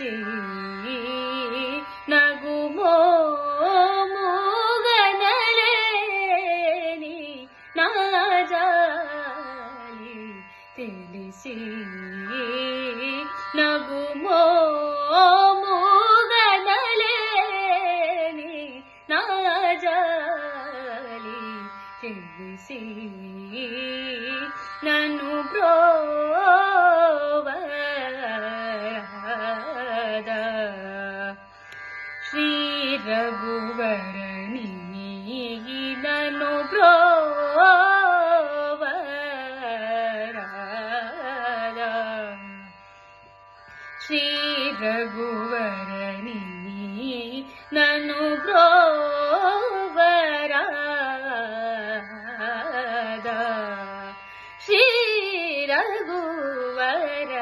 చేసి నగుమోగనలేని నాజాలి తెలిసి నగుమో தருகுவர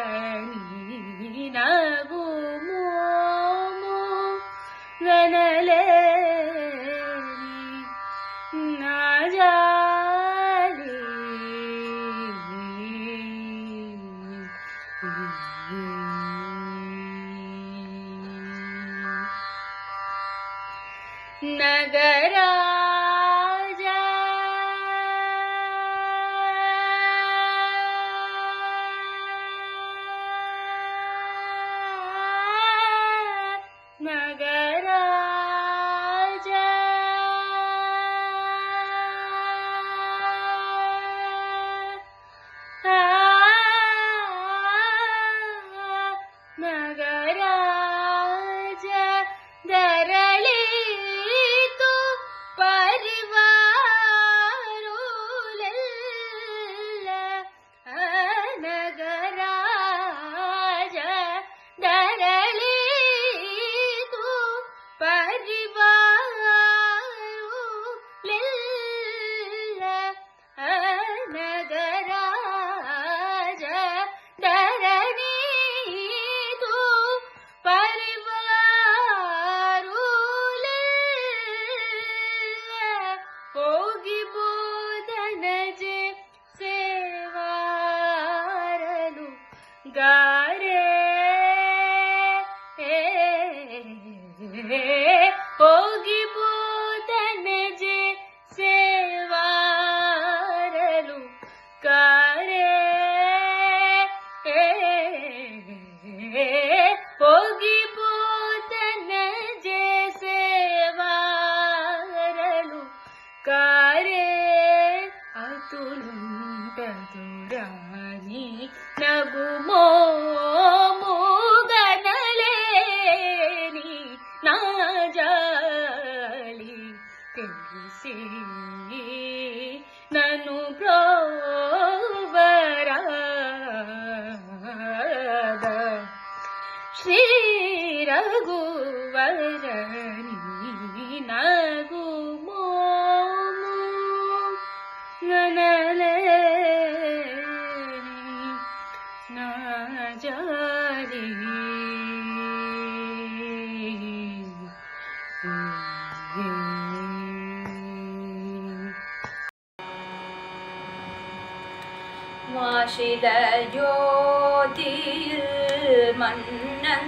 श्रीरघुवरणी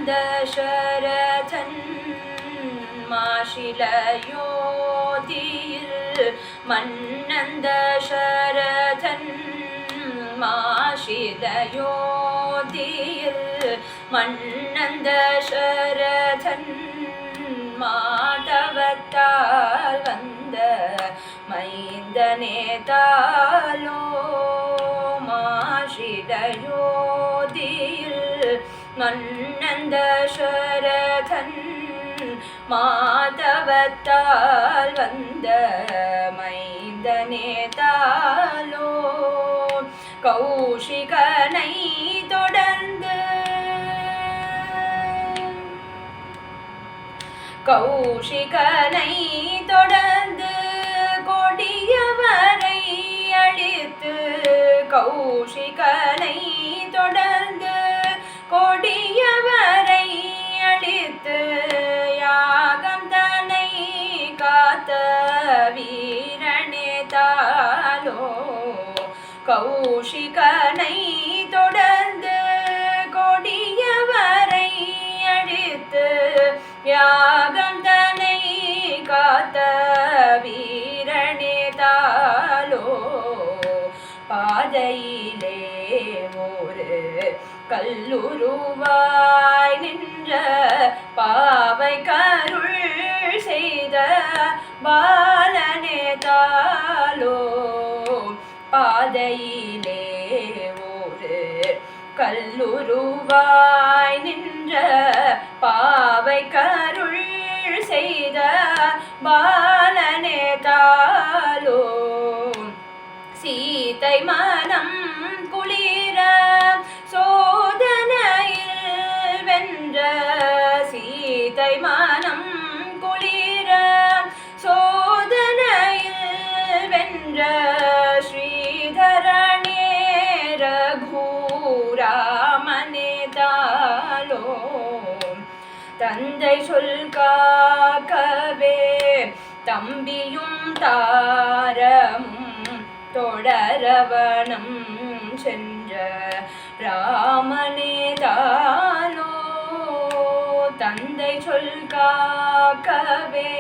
ദശരഥൻ മാഷിലയോതിയിൽ മന്നന്ത ശരഥൻ മാഷിലയോതിയിൽ മന്നന്ത ശരഥൻ മാധവത്താൽ വந்த മൈന്ദനേതാലോ മാഷിലയോ மன்னந்த ஸ்வரகன் மாதவத்தால் வந்த மைந்தனே தாலோ கௌஷிகனை தொடர்ந்து கௌஷிகனை தொடர்ந்து கொடியவரை அழித்து கௌஷிகனை தொடர்ந்து கல்லுருவாய் நின்ற பாவை கருள் செய்த பாலனே தாலோ பாதையிலே ஒரு கல்லுருவாய் நின்ற பாவை கருள் செய்த பாலனே தாலோ சீதை மனம் சொல் காக்கவே தம்பியும் தாரமும் தொடரவனம் சென்ற ராமனே தானோ? தந்தை சொல் காக்கவே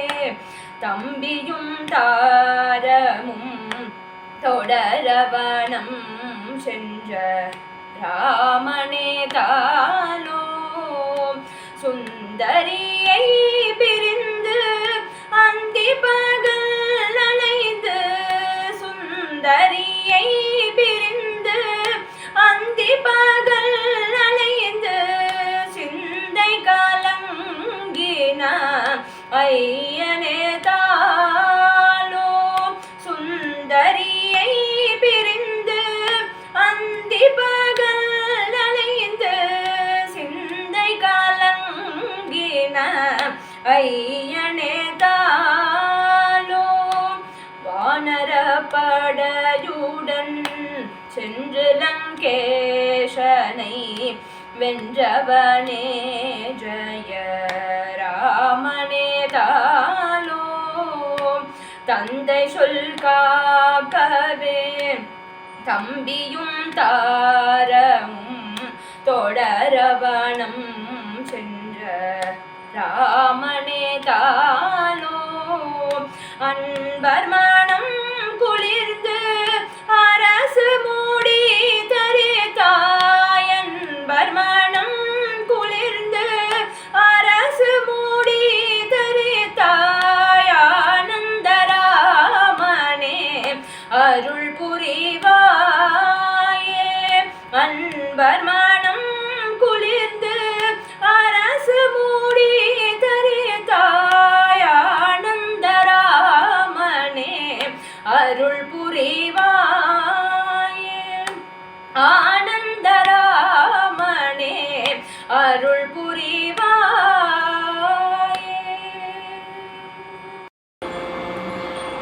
தம்பியும் தாரமும் தொடரவனம் சென்ற ராமனே தானோ? சுந்தரியை பிரிந்து அந்தி பகல் அலைந்து சுந்தரியை பிரிந்து அந்தி பகல் அலைந்து சிந்தை கலங்கின ஐயனே தா ஐயனே தாலோ வானர படையுடன் சென்று லங்கேஷனை வென்றவனே ஜய ராமனே தாலோ தந்தை சொல் காக்கவே தம்பியும் தாரமும் தொடரவணம் ராமனே தானோ அன்பர்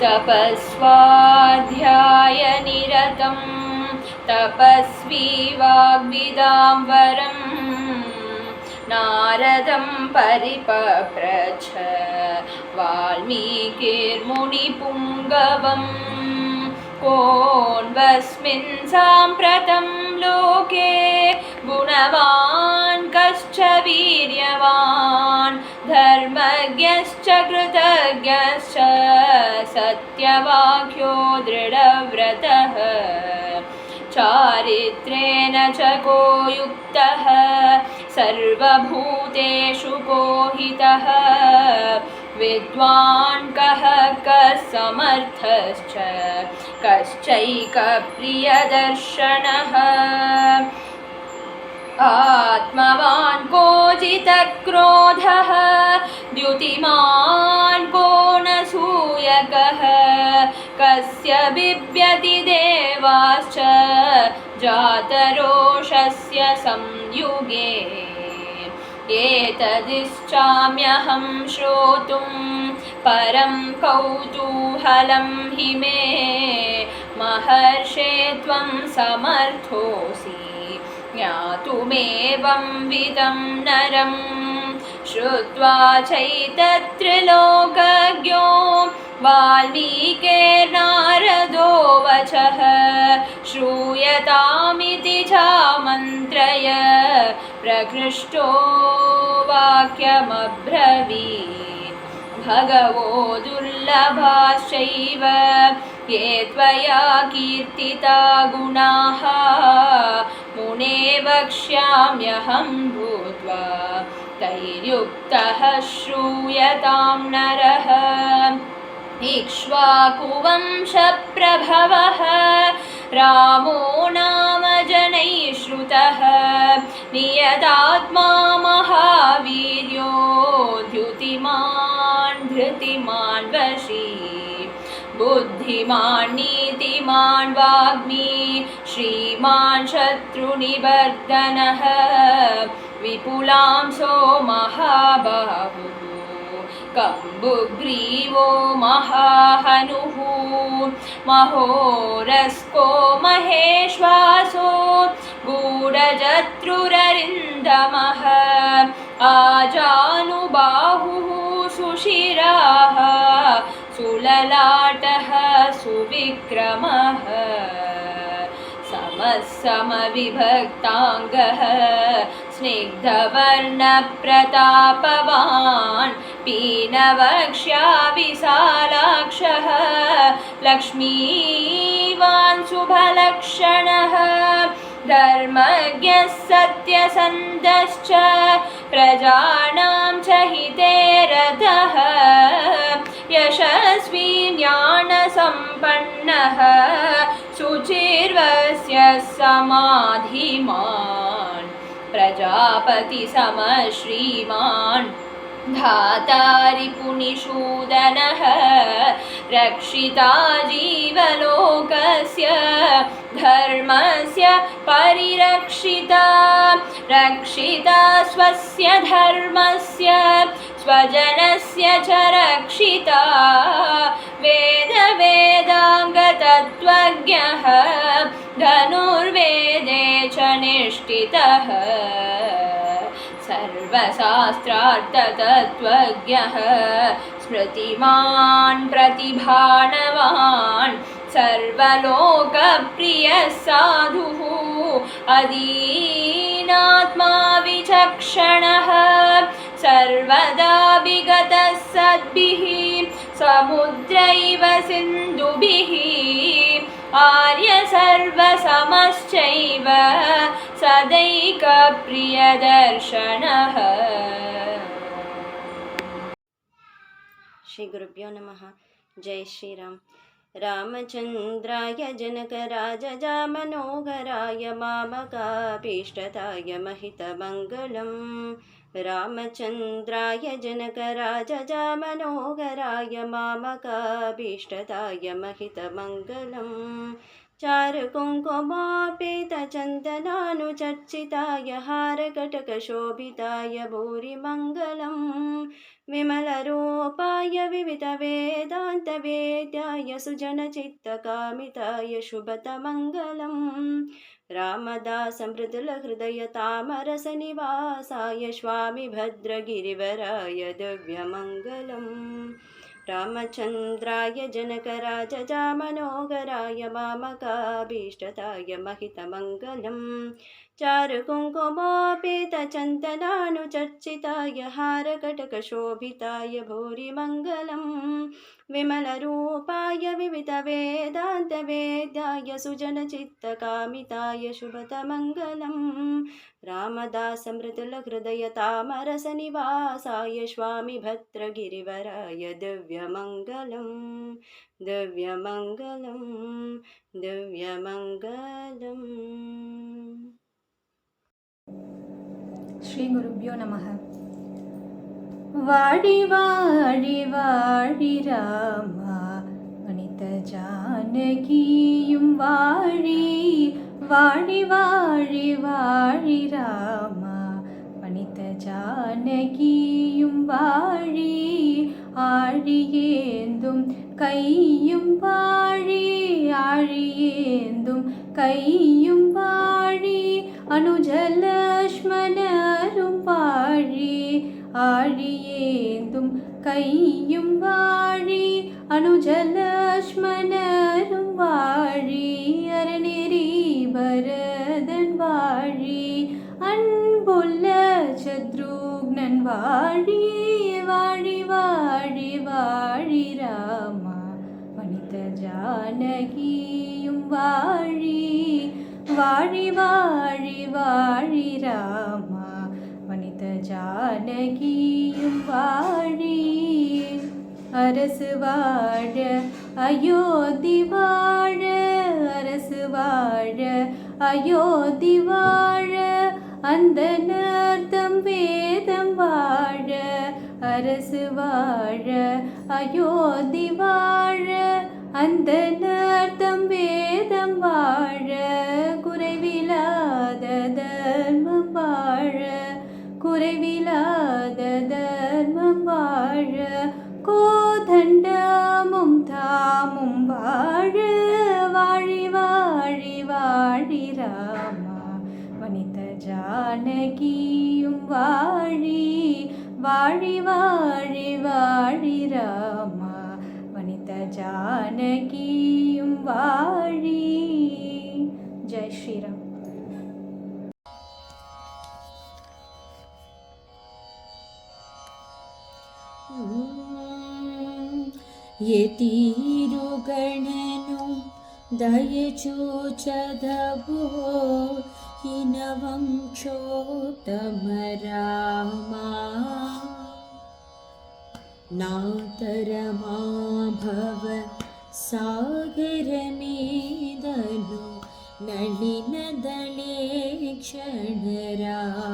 तपस्वाध्यायनिरतं तपस्वी वाग्विदाम्बरं नारदं परिपप्रच्छ वाल्मीकिर्मुनिपुङ्गवम् कोन्वस्मिन् साम्प्रतं लोके गुणवान् कश्च वीर्यवान् धर्मज्ञश्च कृतज्ञश्च सत्यवाक्यो दृढव्रतः। चारित्र्येण च को युक्तः सर्वभूतेषु को हितः विद्वान् कः कः समर्थश्च, कश्चैकप्रियदर्शनः। आत्मवान् को तस्य बिभ्यति देवाश्च जातरोषस्य संयुगे। एतदिच्छाम्यहं श्रोतुं परं कौतूहलं हि मे। महर्षे त्वं समर्थोऽसि ज्ञातुमेवं विदं नरम् श्रुत्वा चैतत्रिलोकज्ञो वाल्मीकेर्नारदो वचः श्रूयतामिति चामन्त्रय प्रकृष्टो वाक्यमब्रवीत्। भगवो दुर्लभाश्चैव ये त्वया कीर्तिता गुणाः। मुने वक्ष्याम्यहं भूत्वा तैर्युक्तः श्रूयतां नरः। इक्ष्वाकुवंशप्रभवः। रामो नाम जनैः श्रुतः नियतात्मा महावीर्यो द्युतिमान् धृतिमान् वशी बुद्धिमान् नीतिमान् वाग्मी श्रीमान् शत्रुनिवर्धनः विपुलांसो महाबाहुः कम्बुग्रीवो महाहनुः। महोरस्को महेश्वासो। गूढजत्रुररिन्दमः। आजानुबाहुः। सुशिराः सुललाटः सुविक्रमः समः समविभक्ताङ्गः स्निग्धवर्णप्रतापवान् पीनवक्ष्या विशालाक्षः लक्ष्मीवान् शुभलक्षणः धर्मज्ञः सत्यसन्धश्च प्रजानां ज्ञानसम्पन्नः शुचिर्वस्य समाधिमान् प्रजापतिसमश्रीमान् धातारिपुनिषूदनः रक्षिता जीवलोकस्य धर्मस्य परिरक्षिता रक्षिता स्वस्य धर्मस्य स्वजनस्य च रक्षिता। वेदवेदाङ्गतत्त्वज्ञः धनुर्वेदे च निष्ठितः सर्वशास्त्रार्थतत्त्वज्ञः। स्मृतिमान् प्रतिभानवान्। सर्वलोकप्रियः साधुः अदीनात्मा विचक्षणः सर्वदा विगतः सद्भिः समुद्रैव सिन्धुभिः आर्यसर्वसमश्चैव सदैकप्रियदर्शनः। श्रीगुरुभ्यो नमः। जय श्रीराम। रामचन्द्राय जनकराजजामनोहराय मामकाभीष्टताय महितमङ्गलम्। रामचन्द्राय जनकराजजामनोहराय मामकाभीष्टताय महितमङ्गलम्। चारुकुङ्कुमापेतचन्दनानुचर्चिताय हारकटकशोभिताय भूरिमङ्गलम्। विमलरूपाय विविधवेदान्तवेद्याय सुजनचित्तकामिताय शुभतमङ्गलम् रामदासमृदुलहृदयतामरसनिवासाय स्वामि भद्रगिरिवराय दिव्यमङ्गलम् रामचन्द्राय जनकराजजामनोहराय मामकाभीष्टताय महितमङ्गलम् चारुकुङ्कुमापेतचन्दनानुचर्चिताय हारकटकशोभिताय भूरिमङ्गलम् विमलरूपाय विविधवेदान्तवेद्याय सुजनचित्तकामिताय शुभतमङ्गलम् रामदासमृदुलहृदयतामरसनिवासाय स्वामि भद्रगिरिवराय दिव्यमङ्गलम् दिव्यमङ्गलं दिव्यमङ्गलम् ஸ்ரீ குருப்பியோ நமக. வாடி வாடி வாடி ராமா கணித ஜானகியும் வாழி. வாடி வாழி வாழி ராமா கணித ஜானகியும் வாழி. ஆழியேந்தும் கையும் வாழி ஆழியேந்தும் கையும் வாழி அனுஜல கையும் வாழி அனுஜலக்ஷ்மணரும் வாழி அரணெறி பரதன் வாழி அன்புள்ள சத்ருக்னன் வாழி வாழி வாழி வாழி ராமா வனித ஜானகியும் வாழி வாழி வாழி வாழி ராமா வனித ஜானகியும் வாழி அரசு வாழ அயோத்தி வாழ அரசு வாழ அயோத்தி வாழ அந்த நர்த்தம் வேதம் வாழ அரசு வாழ அயோத்தி வாழ அந்த நர்த்தம் வேதம் வாழ குறைவிலாத தர்மம் வாழ குறைவிலாத கோதண்டமும் தாமும் வாழ வாழி வாழி வாழி ராமா. வனித ஜானகியும் வாழி வாழி வாழி வாழி ராமா. வனித ஜானகியும் வாழி. ஜெய் ஸ்ரீராம். യതീരുഗണനു ദയചൂചതവോ ഹിനവംക്ഷോത്തമരാമാ नातरमाभव सागरमेदनु नलिनदले क्षणरामा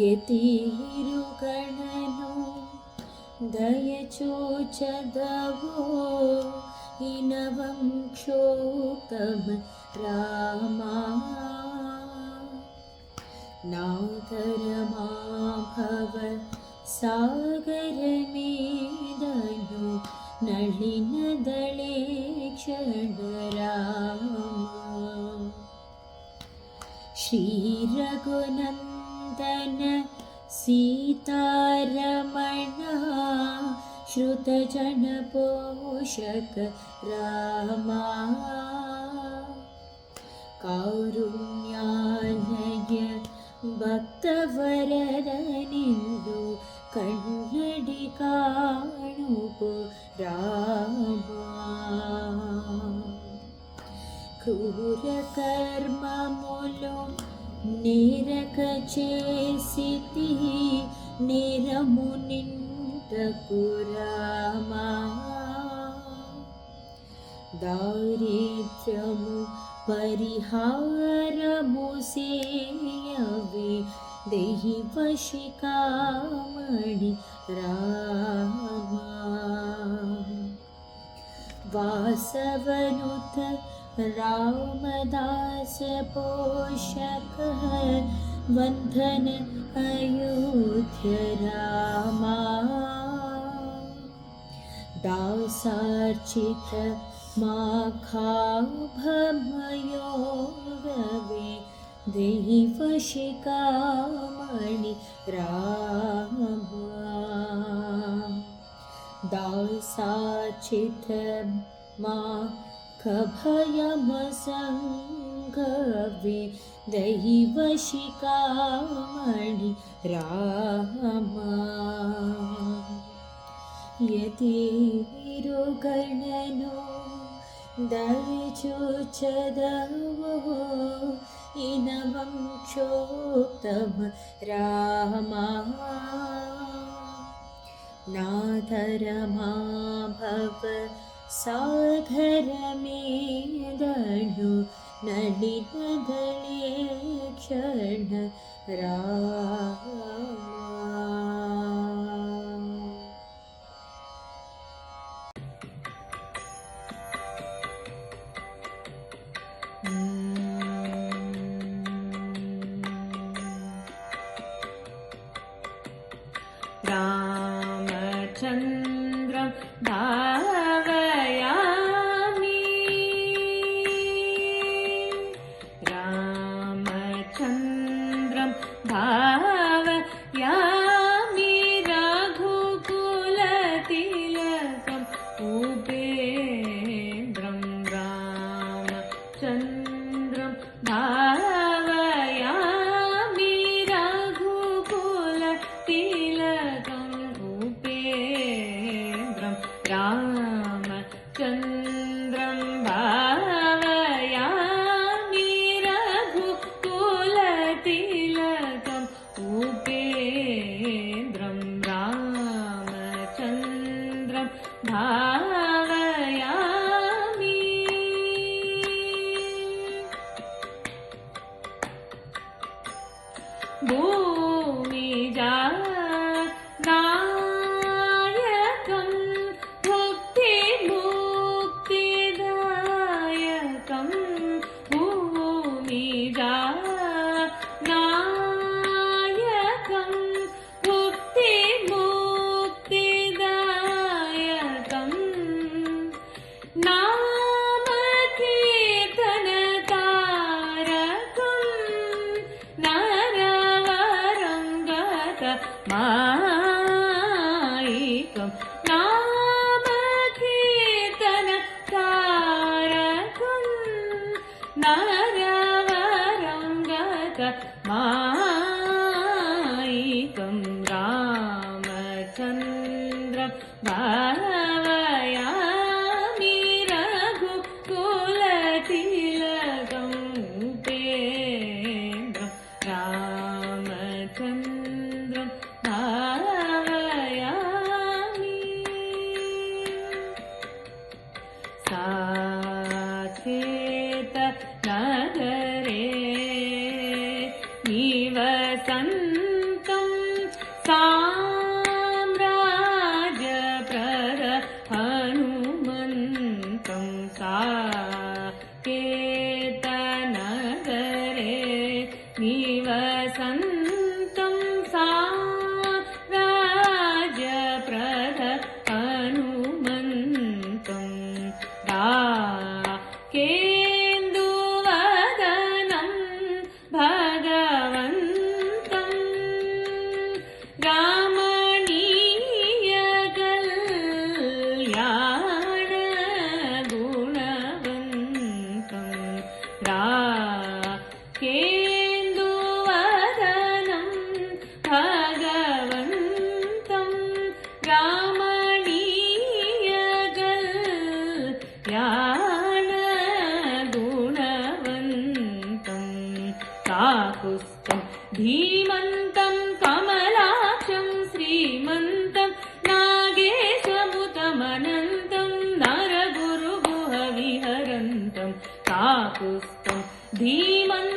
यतिरुगण दयचोचदभो हि नवं क्षोकमराकरमा भव सागरमे दयो नळिनदले क्षणरामः। श्रीरघुनन्दन सीतारमण श्रुतजनपोषक रामा कौरुण्यानय भक्तवररनिन्दु कण्णडि काणुपो रामा क्रूरकर्ममुलु निरक चे सितिः निरमुनिन्दपुरमा दारित्रमु परिहारमुयवे देहि पशिकामणि रामा। वासवरुत्थ रामदास पोषक वन्धन अयोध्य रामा। दासार्चित माखाभमयोगवे दैवशिकामणि रामा दासाचित मा खभयमसङ्गवे दैवशिकामणि रामा। यतिरुगणनो दयचुचदवो इनवंशोत्तम रामा। नाथरमा भव सागरमेदनु नलिनदले क्षण रामा ಮಾಧವಯಾ काकुस्तं धीमन्तं